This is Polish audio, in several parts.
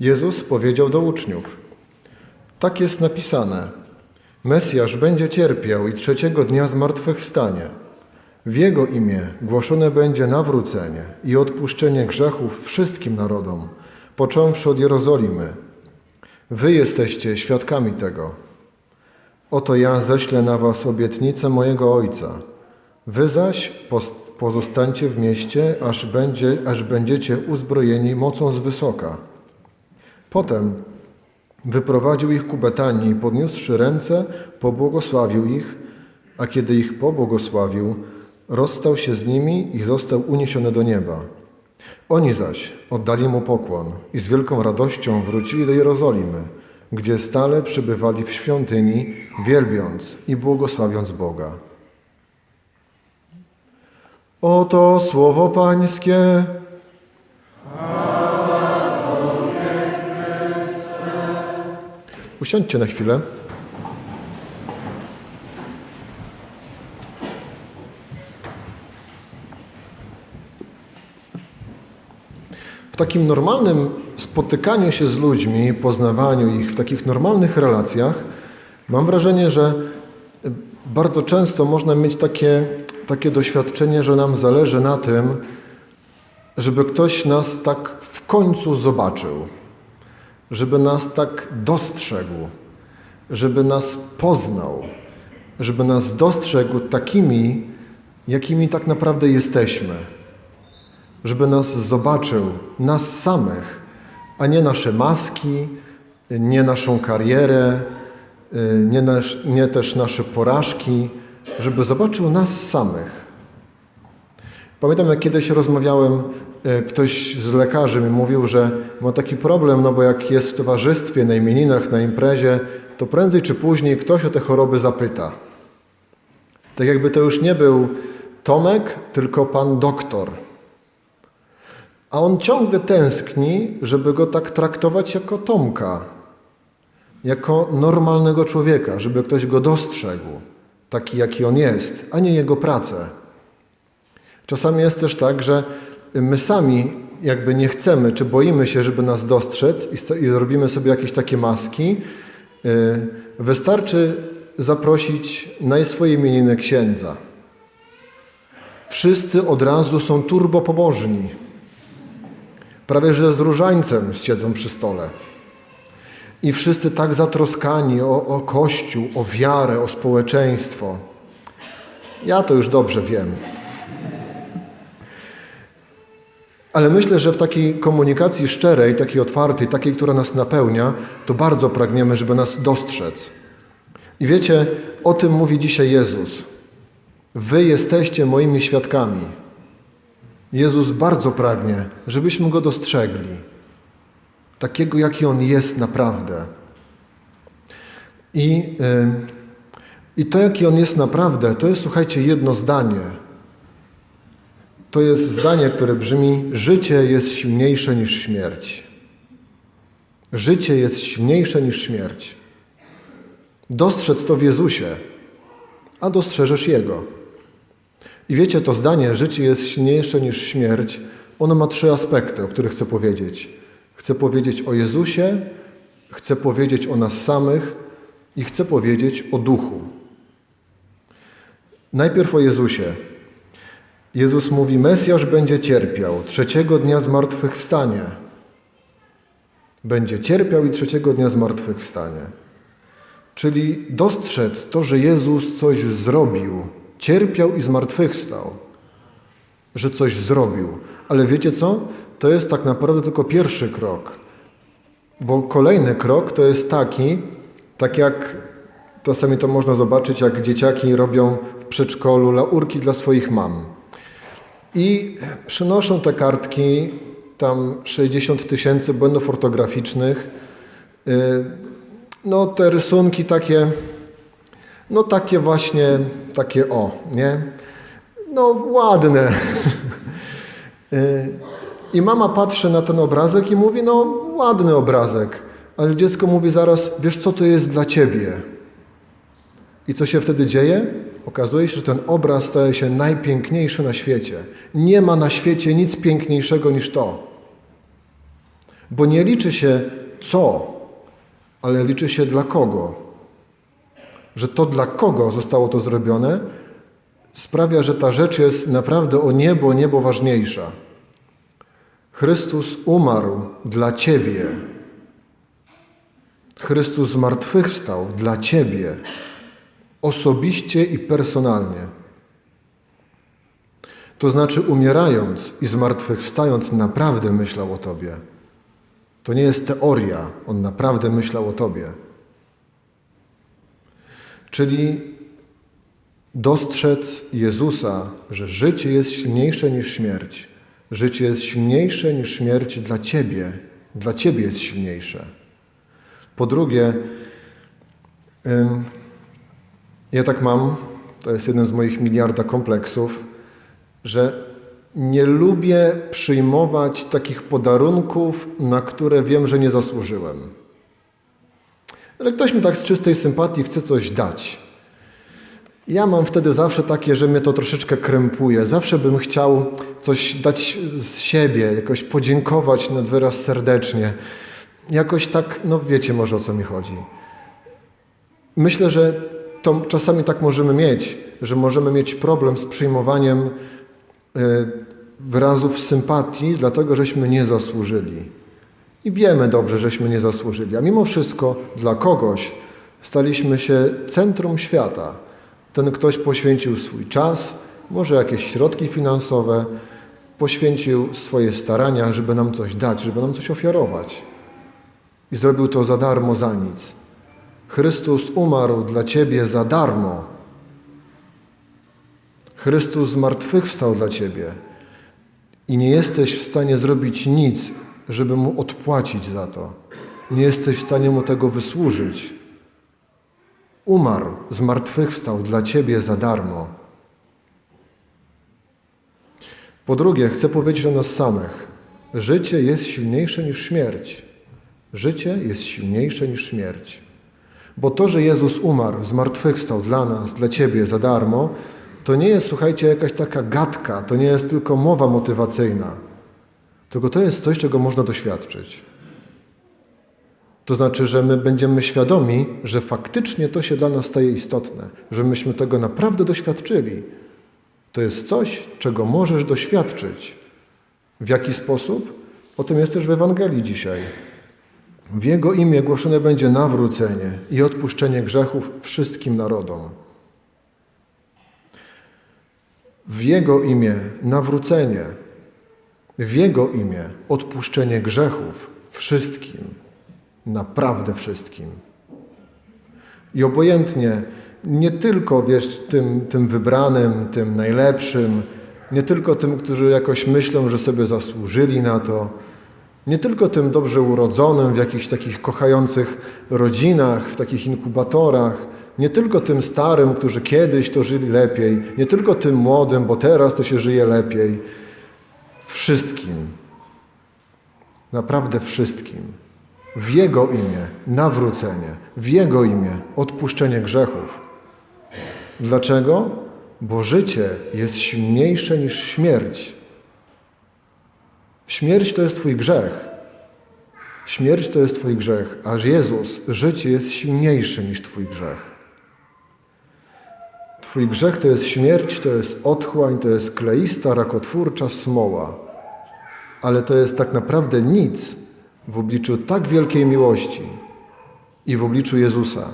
Jezus powiedział do uczniów: Tak jest napisane: Mesjasz będzie cierpiał i trzeciego dnia zmartwychwstanie. W Jego imię głoszone będzie nawrócenie i odpuszczenie grzechów wszystkim narodom, począwszy od Jerozolimy. Wy jesteście świadkami tego. Oto ja ześlę na was obietnicę mojego Ojca. Wy zaś pozostańcie w mieście, aż, będzie, aż będziecie uzbrojeni mocą z wysoka. Potem wyprowadził ich ku Betanii podniósłszy ręce, pobłogosławił ich, a kiedy ich pobłogosławił, rozstał się z nimi i został uniesiony do nieba. Oni zaś oddali mu pokłon i z wielką radością wrócili do Jerozolimy, gdzie stale przybywali w świątyni, wielbiąc i błogosławiąc Boga. Oto słowo Pańskie. Usiądźcie na chwilę. W takim normalnym spotykaniu się z ludźmi, poznawaniu ich, w takich normalnych relacjach, mam wrażenie, że bardzo często można mieć takie, takie doświadczenie, że nam zależy na tym, żeby ktoś nas tak w końcu zobaczył, żeby nas tak dostrzegł, żeby nas poznał, żeby nas dostrzegł takimi, jakimi tak naprawdę jesteśmy żeby nas zobaczył, nas samych, a nie nasze maski, nie naszą karierę, nie, nasz, nie też nasze porażki, żeby zobaczył nas samych. Pamiętam, jak kiedyś rozmawiałem, ktoś z lekarzy mi mówił, że ma taki problem, no bo jak jest w towarzystwie, na imieninach, na imprezie, to prędzej czy później ktoś o te choroby zapyta. Tak jakby to już nie był Tomek, tylko pan doktor. A on ciągle tęskni, żeby go tak traktować jako Tomka, jako normalnego człowieka, żeby ktoś go dostrzegł, taki jaki on jest, a nie jego pracę. Czasami jest też tak, że my sami jakby nie chcemy, czy boimy się, żeby nas dostrzec i, i robimy sobie jakieś takie maski. Yy, Wystarczy zaprosić na swoje imieniny księdza. Wszyscy od razu są turbo pobożni. Prawie że z różańcem siedzą przy stole. I wszyscy tak zatroskani o, o Kościół, o wiarę, o społeczeństwo. Ja to już dobrze wiem. Ale myślę, że w takiej komunikacji szczerej, takiej otwartej, takiej, która nas napełnia, to bardzo pragniemy, żeby nas dostrzec. I wiecie, o tym mówi dzisiaj Jezus. Wy jesteście moimi świadkami. Jezus bardzo pragnie, żebyśmy Go dostrzegli. Takiego, jaki On jest naprawdę. I, yy, I to, jaki On jest naprawdę, to jest, słuchajcie, jedno zdanie. To jest zdanie, które brzmi: Życie jest silniejsze niż śmierć. Życie jest silniejsze niż śmierć. Dostrzec to w Jezusie, a dostrzeżesz Jego. I wiecie, to zdanie, życie jest silniejsze niż śmierć, ono ma trzy aspekty, o których chcę powiedzieć. Chcę powiedzieć o Jezusie, chcę powiedzieć o nas samych i chcę powiedzieć o duchu. Najpierw o Jezusie. Jezus mówi: Mesjasz będzie cierpiał, trzeciego dnia zmartwychwstanie. Będzie cierpiał i trzeciego dnia zmartwychwstanie. Czyli dostrzec to, że Jezus coś zrobił, cierpiał i zmartwychwstał, że coś zrobił. Ale wiecie co? To jest tak naprawdę tylko pierwszy krok. Bo kolejny krok to jest taki, tak jak czasami to można zobaczyć, jak dzieciaki robią w przedszkolu laurki dla swoich mam. I przynoszą te kartki, tam 60 tysięcy błędów ortograficznych. Yy, No te rysunki takie, no takie właśnie, takie o, nie? No ładne. Y, I mama patrzy na ten obrazek i mówi, no ładny obrazek. Ale dziecko mówi zaraz, wiesz co to jest dla ciebie? I co się wtedy dzieje? Okazuje się, że ten obraz staje się najpiękniejszy na świecie. Nie ma na świecie nic piękniejszego niż to. Bo nie liczy się co, ale liczy się dla kogo. Że to dla kogo zostało to zrobione, sprawia, że ta rzecz jest naprawdę o niebo, niebo ważniejsza. Chrystus umarł dla Ciebie. Chrystus zmartwychwstał dla Ciebie, osobiście i personalnie. To znaczy, umierając i zmartwychwstając, naprawdę myślał o Tobie. To nie jest teoria, on naprawdę myślał o Tobie. Czyli dostrzec Jezusa, że życie jest silniejsze niż śmierć. Życie jest silniejsze niż śmierć dla Ciebie. Dla Ciebie jest silniejsze. Po drugie, ja tak mam, to jest jeden z moich miliarda kompleksów, że nie lubię przyjmować takich podarunków, na które wiem, że nie zasłużyłem. Ale ktoś mi tak z czystej sympatii chce coś dać. Ja mam wtedy zawsze takie, że mnie to troszeczkę krępuje. Zawsze bym chciał coś dać z siebie, jakoś podziękować nad wyraz serdecznie. Jakoś tak, no wiecie może o co mi chodzi. Myślę, że to czasami tak możemy mieć, że możemy mieć problem z przyjmowaniem y, wyrazów sympatii, dlatego żeśmy nie zasłużyli. I wiemy dobrze, żeśmy nie zasłużyli, a mimo wszystko dla kogoś staliśmy się centrum świata. Ten ktoś poświęcił swój czas, może jakieś środki finansowe, poświęcił swoje starania, żeby nam coś dać, żeby nam coś ofiarować. I zrobił to za darmo, za nic. Chrystus umarł dla Ciebie za darmo. Chrystus zmartwychwstał dla Ciebie i nie jesteś w stanie zrobić nic, żeby Mu odpłacić za to. Nie jesteś w stanie Mu tego wysłużyć. Umarł, zmartwychwstał dla Ciebie za darmo. Po drugie, chcę powiedzieć o nas samych. Życie jest silniejsze niż śmierć. Życie jest silniejsze niż śmierć. Bo to, że Jezus umarł, zmartwychwstał dla nas, dla Ciebie za darmo, to nie jest, słuchajcie, jakaś taka gadka, to nie jest tylko mowa motywacyjna, tylko to jest coś, czego można doświadczyć. To znaczy, że my będziemy świadomi, że faktycznie to się dla nas staje istotne, że myśmy tego naprawdę doświadczyli. To jest coś, czego możesz doświadczyć. W jaki sposób? O tym jest też w Ewangelii dzisiaj. W Jego imię głoszone będzie nawrócenie i odpuszczenie grzechów wszystkim narodom. W Jego imię nawrócenie, w Jego imię odpuszczenie grzechów wszystkim, naprawdę wszystkim. I obojętnie, nie tylko wiesz, tym, tym wybranym, tym najlepszym, nie tylko tym, którzy jakoś myślą, że sobie zasłużyli na to, nie tylko tym dobrze urodzonym w jakichś takich kochających rodzinach, w takich inkubatorach, nie tylko tym starym, którzy kiedyś to żyli lepiej, nie tylko tym młodym, bo teraz to się żyje lepiej. Wszystkim. Naprawdę wszystkim. W Jego imię nawrócenie, w Jego imię odpuszczenie grzechów. Dlaczego? Bo życie jest silniejsze niż śmierć. Śmierć to jest Twój grzech. Śmierć to jest Twój grzech, a Jezus, życie jest silniejsze niż Twój grzech. Twój grzech to jest śmierć, to jest otchłań, to jest kleista, rakotwórcza smoła. Ale to jest tak naprawdę nic w obliczu tak wielkiej miłości i w obliczu Jezusa.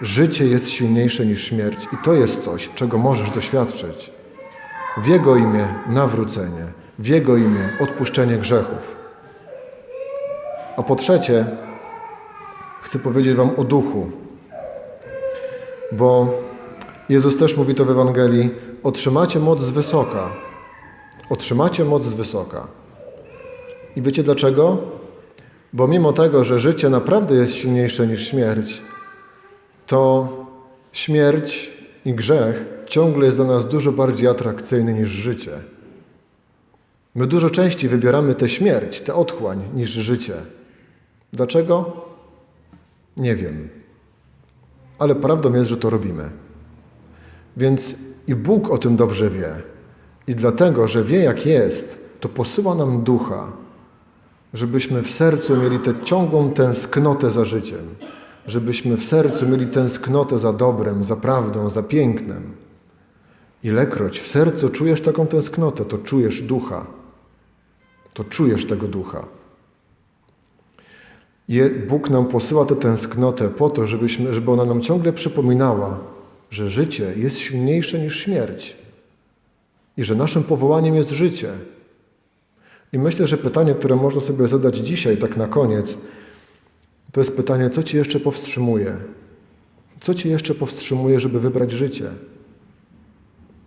Życie jest silniejsze niż śmierć i to jest coś, czego możesz doświadczyć. W Jego imię nawrócenie, w Jego imię odpuszczenie grzechów. A po trzecie, chcę powiedzieć Wam o duchu, bo Jezus też mówi to w Ewangelii: otrzymacie moc z wysoka. Otrzymacie moc z wysoka. I wiecie dlaczego? Bo mimo tego, że życie naprawdę jest silniejsze niż śmierć, to śmierć i grzech ciągle jest dla nas dużo bardziej atrakcyjny niż życie. My dużo częściej wybieramy tę śmierć, tę otchłań niż życie. Dlaczego? Nie wiem. Ale prawdą jest, że to robimy. Więc i Bóg o tym dobrze wie. I dlatego, że wie jak jest, to posyła nam ducha. żebyśmy w sercu mieli tę ciągłą tęsknotę za życiem, żebyśmy w sercu mieli tęsknotę za dobrem, za prawdą, za pięknem. Ilekroć w sercu czujesz taką tęsknotę, to czujesz ducha, to czujesz tego ducha. Bóg nam posyła tę tęsknotę po to, żebyśmy, żeby ona nam ciągle przypominała, że życie jest silniejsze niż śmierć i że naszym powołaniem jest życie. I myślę, że pytanie, które można sobie zadać dzisiaj, tak na koniec, to jest pytanie, co Cię jeszcze powstrzymuje? Co Cię jeszcze powstrzymuje, żeby wybrać życie?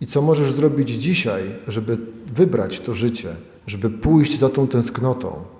I co możesz zrobić dzisiaj, żeby wybrać to życie, żeby pójść za tą tęsknotą?